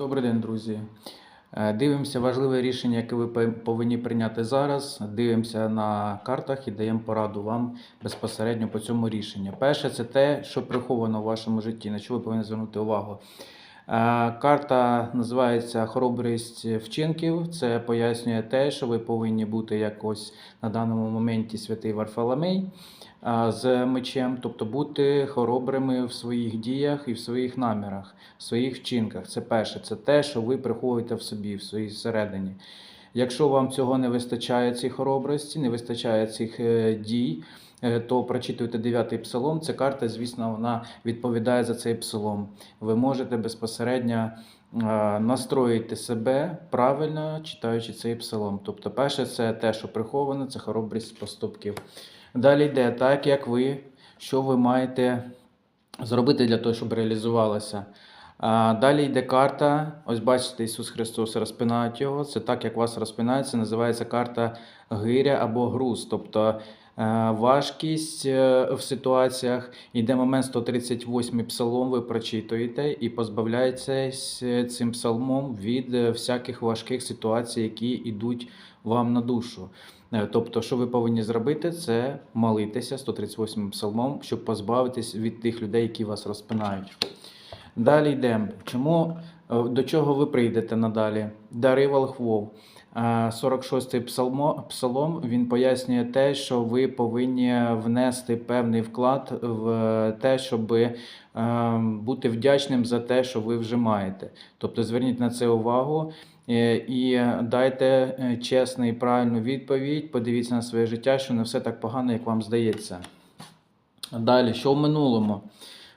Добрий день, друзі. Е, Дивимося важливе рішення, яке ви повинні прийняти зараз. Дивимося на картах і даємо пораду вам безпосередньо по цьому рішенню. Перше, це те, що приховано в вашому житті, на що ви повинні звернути увагу. Е, Карта називається Хоробрість вчинків. Це пояснює те, що ви повинні бути якось на даному моменті святий Варфоломей з мечем, тобто бути хоробрими в своїх діях і в своїх намірах, в своїх вчинках. Це перше, це те, що ви приховуєте в собі, в своїй всередині. Якщо вам цього не вистачає, цієї хоробрості, не вистачає цих е, дій, е, то прочитуйте дев'ятий псалом. Ця карта, звісно, вона відповідає за цей псалом. Ви можете безпосередньо е, настроїти себе правильно, читаючи цей псалом. Тобто, перше, це те, що приховано, це хоробрість поступків. Далі йде так, як ви, що ви маєте зробити для того, щоб реалізувалося. Далі йде карта. Ось бачите, Ісус Христос розпинають його. Це так, як вас розпинають, це називається карта гиря або груз. Тобто е, важкість е, в ситуаціях. Йде момент 138 псалом, ви прочитуєте і позбавляєтесь е, цим псалмом від е, всяких важких ситуацій, які йдуть вам на душу. Е, Тобто, що ви повинні зробити, це молитися 138 псалмом, щоб позбавитись від тих людей, які вас розпинають. Далі йдемо. Чому е, до чого ви прийдете надалі? Дари волхвов. Е, 46-й псалом він пояснює те, що ви повинні внести певний вклад в те, щоб бути вдячним за те, що ви вже маєте. Тобто зверніть на це увагу е, і дайте е, чесну і правильну відповідь. Подивіться на своє життя, що не все так погано, як вам здається. Далі, що в минулому?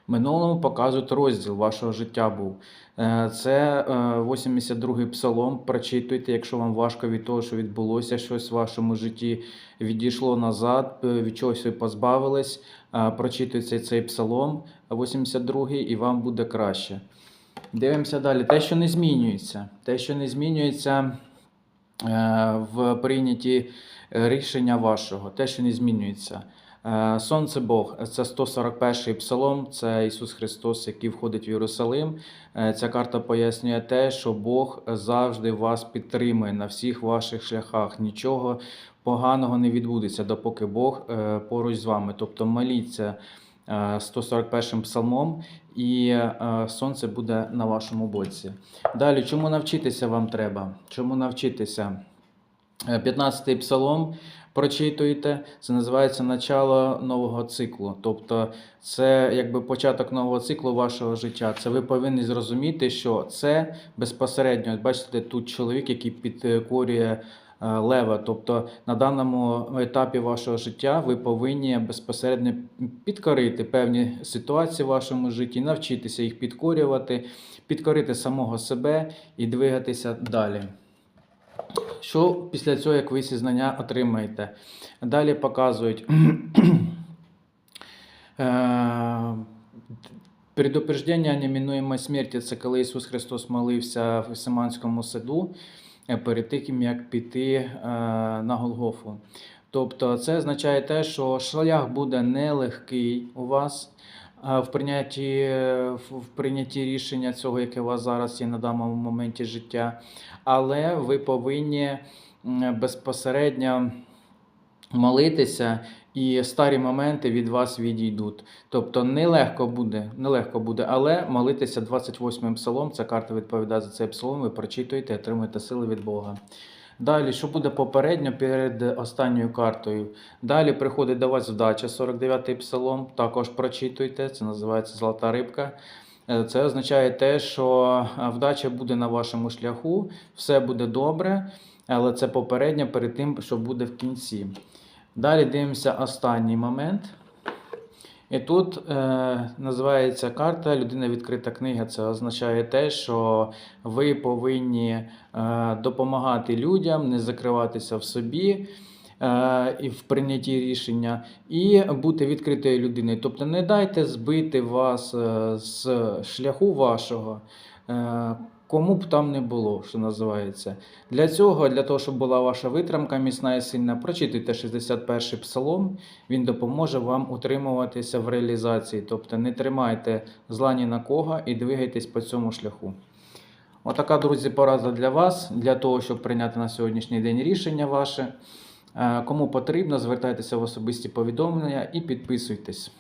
Минулому показують розділ вашого життя був. Е, Це е, 82-й псалом. Прочитуйте, якщо вам важко від того, що відбулося щось в вашому житті, відійшло назад, е, від чогось ви позбавились. е, Прочитуйте цей псалом 82-й, і вам буде краще. Дивимося далі. Те, що не змінюється. Те, що не змінюється е, в прийнятті рішення вашого, те, що не змінюється. Е, Сонце Бог це 141 псалом, це Ісус Христос, який входить в Єрусалим. Е, Ця карта пояснює те, що Бог завжди вас підтримує на всіх ваших шляхах. Нічого поганого не відбудеться, допоки Бог е, поруч з вами. Тобто моліться е, 141 псалмом, і сонце буде на вашому боці. Далі, чому навчитися вам треба? Чому навчитися? 15-й псалом прочитуєте, це називається начало нового циклу. Тобто, це якби початок нового циклу вашого життя. Це ви повинні зрозуміти, що це безпосередньо, бачите, тут чоловік, який підкорює е, лева. Тобто на даному етапі вашого життя ви повинні безпосередньо підкорити певні ситуації в вашому житті, навчитися їх підкорювати, підкорити самого себе і двигатися далі. Що після цього, як ви ці знання отримаєте? Далі показують е, предупреждення неминуємої смерті. Це коли Ісус Христос молився в Симанському саду е, перед тим, як піти е, на Голгофу. Тобто, це означає те, що шлях буде нелегкий у вас. В прийнятті, в прийнятті рішення цього, яке у вас зараз є на даному моменті життя, але ви повинні безпосередньо молитися, і старі моменти від вас відійдуть. Тобто нелегко буде, нелегко буде, але молитися 28-м псалом, ця карта відповідає за цей псалом, ви прочитуєте, отримуєте сили від Бога. Далі, що буде попередньо перед останньою картою? Далі приходить до вас вдача, 49-й псалом, також прочитуйте, це називається Золота рибка. Е, Це означає те, що е, вдача буде на вашому шляху, все буде добре, але це попередньо перед тим, що буде в кінці. Далі дивимося останній момент. І тут е, називається карта Людина відкрита книга. Це означає те, що ви повинні е, допомагати людям, не закриватися в собі е, і в прийнятті рішення, і бути відкритою людиною. Тобто не дайте збити вас е, з шляху вашого. Е, Кому б там не було, що називається. Для цього, для того, щоб була ваша витримка міцна і сильна, прочитуйте 61-й псалом, він допоможе вам утримуватися в реалізації. Тобто не тримайте зла ні на кого і двигайтесь по цьому шляху. Отака, друзі, порада для вас, для того, щоб прийняти на сьогоднішній день рішення ваше. Е, Кому потрібно, звертайтеся в особисті повідомлення і підписуйтесь.